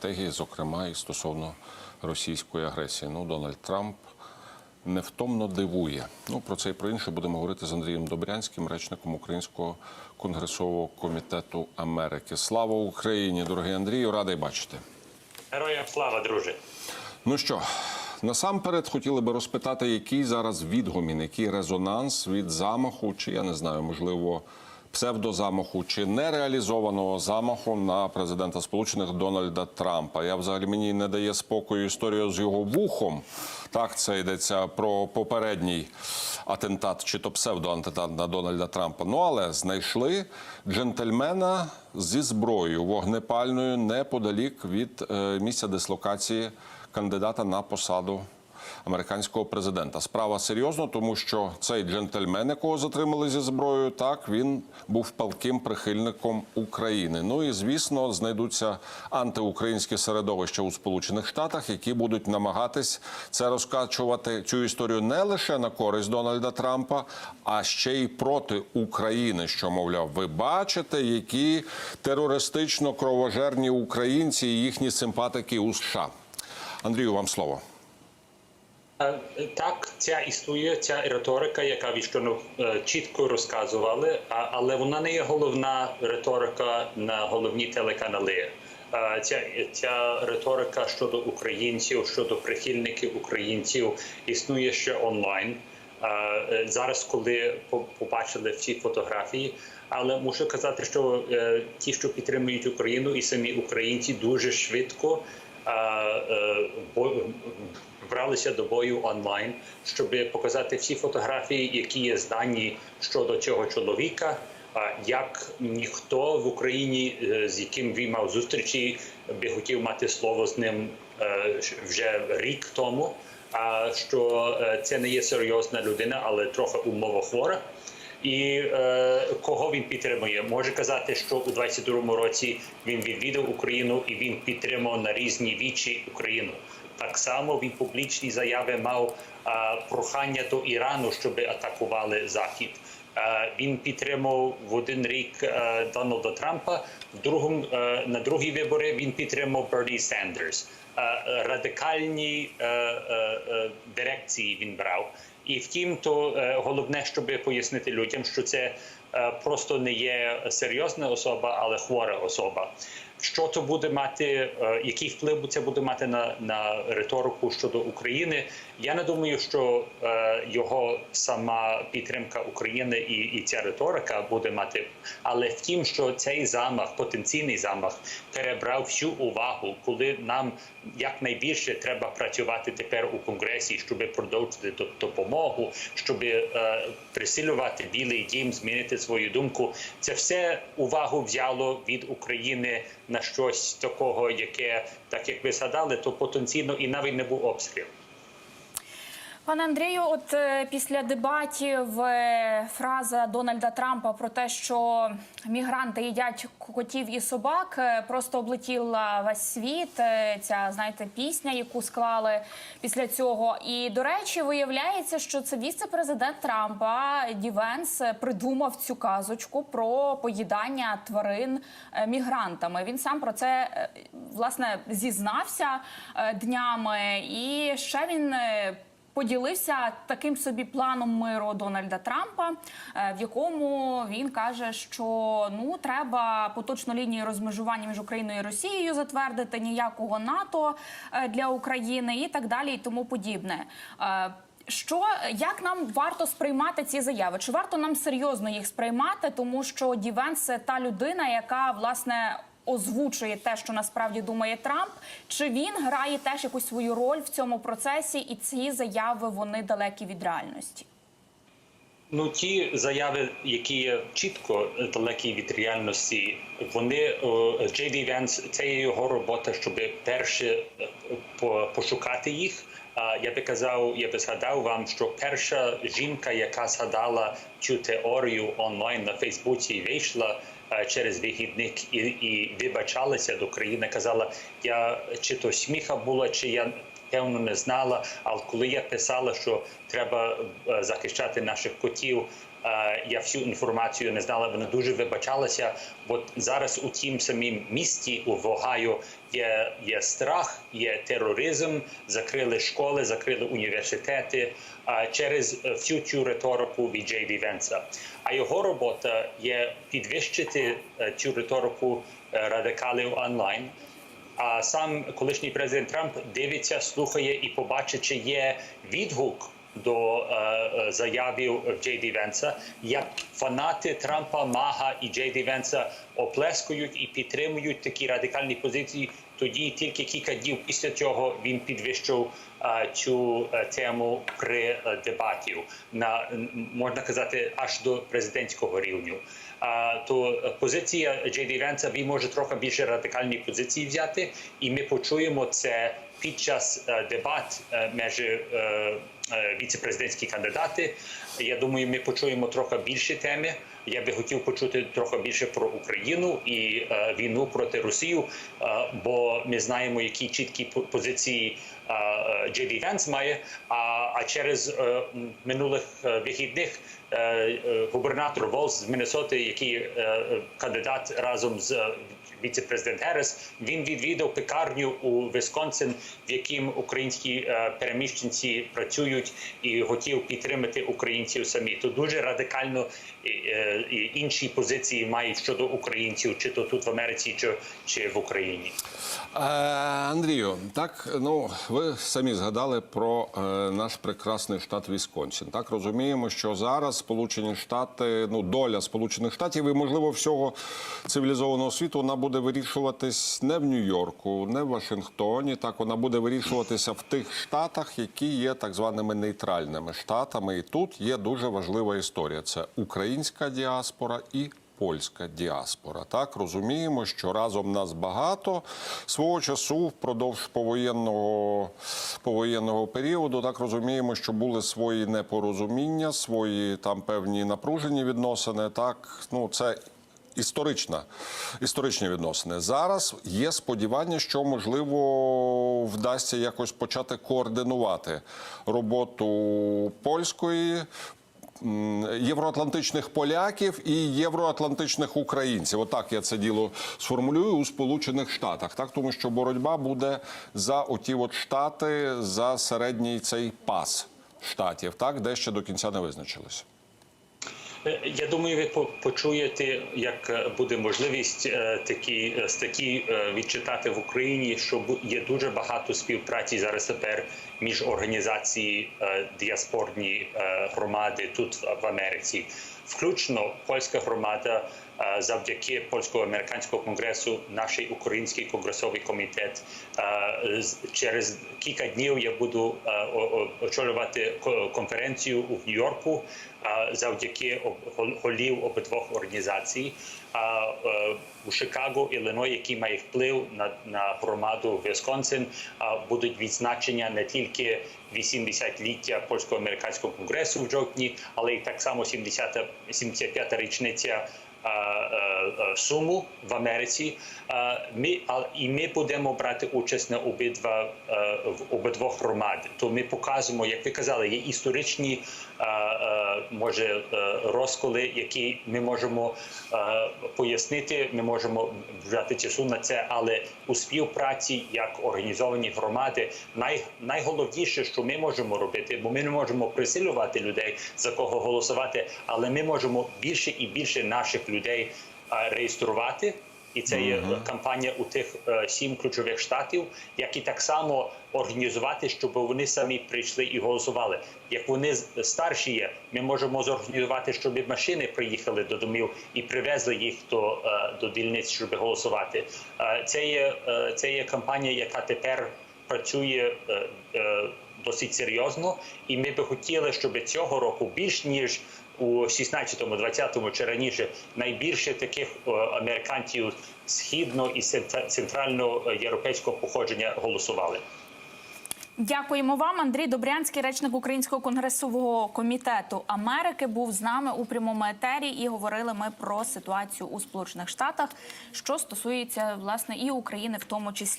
стратегії, зокрема і стосовно російської агресії. Ну, Дональд Трамп невтомно дивує. Ну про це і про інше будемо говорити з Андрієм Добрянським, речником Українського конгресового комітету Америки. Слава Україні, дорогий Андрію, радий бачити. Героям слава, друже. Ну що, насамперед хотіли би розпитати, який зараз відгомін, який резонанс від замаху, чи я не знаю, можливо, псевдозамаху, чи нереалізованого замаху на президента Сполучених Дональда Трампа. Я взагалі мені не дає спокою історія з його вухом. Так, це йдеться про попередній атентат чи то псевдоатентат на Дональда Трампа. Ну але знайшли джентльмена зі зброєю вогнепальною неподалік від е, місця дислокації кандидата на посаду американського президента. Справа серйозна, тому що цей джентльмен, якого затримали зі зброєю, так він був палким прихильником України. Ну і звісно, знайдуться антиукраїнські середовища у Сполучених Штатах, які будуть намагатись це розкачувати цю історію не лише на користь Дональда Трампа, а ще й проти України. Що мовляв, ви бачите, які терористично кровожерні українці і їхні симпатики у США. Андрію, вам слово. Е, Так, ця існує, ця риторика, яка ви щойно е, чітко розказували, але вона не є головна риторика на головні телеканали. Е, Ця, ця риторика щодо українців, щодо прихильників українців існує ще онлайн. Зараз, коли по- побачили всі фотографії, але мушу казати, що ті, що підтримують Україну, і самі українці дуже швидко бралися до бою онлайн, щоб показати всі фотографії, які є здані щодо цього чоловіка. Як ніхто в Україні, е, з яким він мав зустрічі, би хотів мати слово з ним е, вже рік тому. Що е, це не є серйозна людина, але трохи умовохвора. І е, кого він підтримує? Може казати, що у 22-му році він відвідав Україну і він підтримав на різні вічі Україну. Так само він публічні заяви мав а, прохання до Ірану, щоб атакували Захід. Е, Він підтримав в один рік е, Дональда Трампа. В другому е, на другі вибори він підтримав Берні Сендерс. Е, Радикальні е, е, дирекції він брав. І втім, то е, головне, щоб пояснити людям, що це е, просто не є серйозна особа, але хвора особа. Що то буде мати, е, який вплив це буде мати на, на риторику щодо України? Я не думаю, що е, його сама підтримка України і, і ця риторика буде мати. Але втім, що цей замах, потенційний замах, перебрав всю увагу, коли нам якнайбільше треба працювати тепер у конгресі, щоб продовжити допомогу, щоб е, присилювати білий дім, змінити свою думку. Це все увагу взяло від України на щось такого, яке так як ви згадали, то потенційно і навіть не був обстріл. Пане Андрію, от е, після дебатів е, фраза Дональда Трампа про те, що мігранти їдять котів і собак, е, просто облетіла весь світ. Ця знаєте пісня, яку склали після цього. І до речі, виявляється, що це віце-президент Трампа Ді Венс е, придумав цю казочку про поїдання тварин мігрантами. Він сам про це власне зізнався днями, і ще він. Поділився таким собі планом миру Дональда Трампа, е, в якому він каже, що ну треба поточну лінію розмежування між Україною і Росією затвердити ніякого НАТО е, для України і так далі, і тому подібне. Е, Що як нам варто сприймати ці заяви? Чи варто нам серйозно їх сприймати? Тому що Дівенс це та людина, яка власне озвучує те, що насправді думає Трамп, чи він грає теж якусь свою роль в цьому процесі, і ці заяви вони далекі від реальності? Ну, ті заяви, які чітко далекі від реальності, вони Джей Ді Венс, це є його робота, щоб перше е, пошукати їх. Я би казав, я би згадав вам, що перша жінка, яка згадала цю теорію онлайн на Фейсбуці, вийшла через вихідник і, і вибачалася до країни, казала, я чи то сміха була, чи я певно не знала. Але коли я писала, що треба е, захищати наших котів, е, я всю інформацію не знала. Вона дуже вибачалася. Бо зараз у тім самім місті у Огайо є, є страх, є тероризм, закрили школи, закрили університети через е, всю цю риторику від Джей Ді Венса. А його робота є підвищити цю риторику радикалів онлайн. А сам колишній президент Трамп дивиться, слухає і побачить, чи є відгук до заявів Джей Ді як фанати Трампа, Мага і Джей Ді оплескують і підтримують такі радикальні позиції. Тоді тільки кілька днів після цього він підвищив е, цю е, тему при е, дебатів на можна казати аж до президентського рівню. А, то позиція Джей Ді він може трохи більше радикальні позиції взяти, і ми почуємо це під час е, дебат е, між е, віце-президентські кандидати. Я думаю, ми почуємо трохи більше теми. Я би хотів почути трохи більше про Україну і е, війну проти Росію, е, бо ми знаємо, які чіткі по- позиції е, Джей Венс має. А, через минулих вихідних губернатор Волс з Міннесоти, який кандидат разом з віце-президент Герес, він відвідав пекарню у Висконсин, в яким українські переміщенці працюють і хотів підтримати українців самі. То дуже радикально інші позиції мають щодо українців, чи то тут в Америці, чи, чи в Україні. Е, Андрію, так ну ви самі згадали про е, наш прекрасний штат Вісконсін. Так розуміємо, що зараз Сполучені Штати, ну доля Сполучених Штатів і можливо всього цивілізованого світу вона буде вирішуватись не в Нью-Йорку, не в Вашингтоні. Так вона буде вирішуватися в тих штатах, які є так званими нейтральними штатами. І тут є дуже важлива історія: це українська діаспора і польська діаспора. Так розуміємо, що разом нас багато свого часу впродовж повоєнного, повоєнного періоду. Так розуміємо, що були свої непорозуміння, свої там певні напружені відносини. Так, ну це. Історична, історичні відносини. Зараз є сподівання, що можливо вдасться якось почати координувати роботу польської євроатлантичних поляків і євроатлантичних українців. Отак я це діло сформулюю у Сполучених Штатах, так тому що боротьба буде за оті от штати за середній цей пас штатів, так де ще до кінця не визначилися. Е, Я думаю, ви по- почуєте, як е, буде можливість е, такі статті відчитати в Україні, що є дуже багато співпраці зараз тепер між організації діаспорні громади тут в Америці, включно польська громада. Завдяки польсько-американського конгресу, наш український конгресовий комітет через кілька днів я буду очолювати ко- конференцію у Нью-Йорку завдяки голів обидвох організацій. Е, у Чикаго, Іллиной, який має вплив на, на громаду Вісконсин, будуть відзначення не тільки 80-ліття польсько-американського конгресу в жовтні, але й так само 70 75-та річниця. Суму в Америці, ми і ми будемо брати участь на обидва в обидвох громад. То ми показуємо, як ви казали, є історичні може е, розколи, які ми можемо пояснити. Ми можемо взяти часу на це, але у співпраці як організовані громади, най, найголовніше, що ми можемо робити, бо ми не можемо присилювати людей за кого голосувати, але ми можемо більше і більше наших людей реєструвати. І це є кампанія у тих е, сім ключових штатів, як і так само організувати, щоб вони самі прийшли і голосували. Як вони старші є, ми можемо зорганізувати, щоб машини приїхали до домів і привезли їх до, е, до дільниць, щоб голосувати. Е, Це є це є кампанія, яка тепер працює досить серйозно, і ми би хотіли, щоб цього року більш ніж у 16-му, 20-му чи раніше найбільше таких е, американців східно і центра- центральноєвропейського походження голосували. Дякуємо вам. Андрій Добрянський, речник Українського конгресового комітету Америки, був з нами у прямому етері і говорили ми про ситуацію у Сполучених Штатах, що стосується власне і України, в тому числі.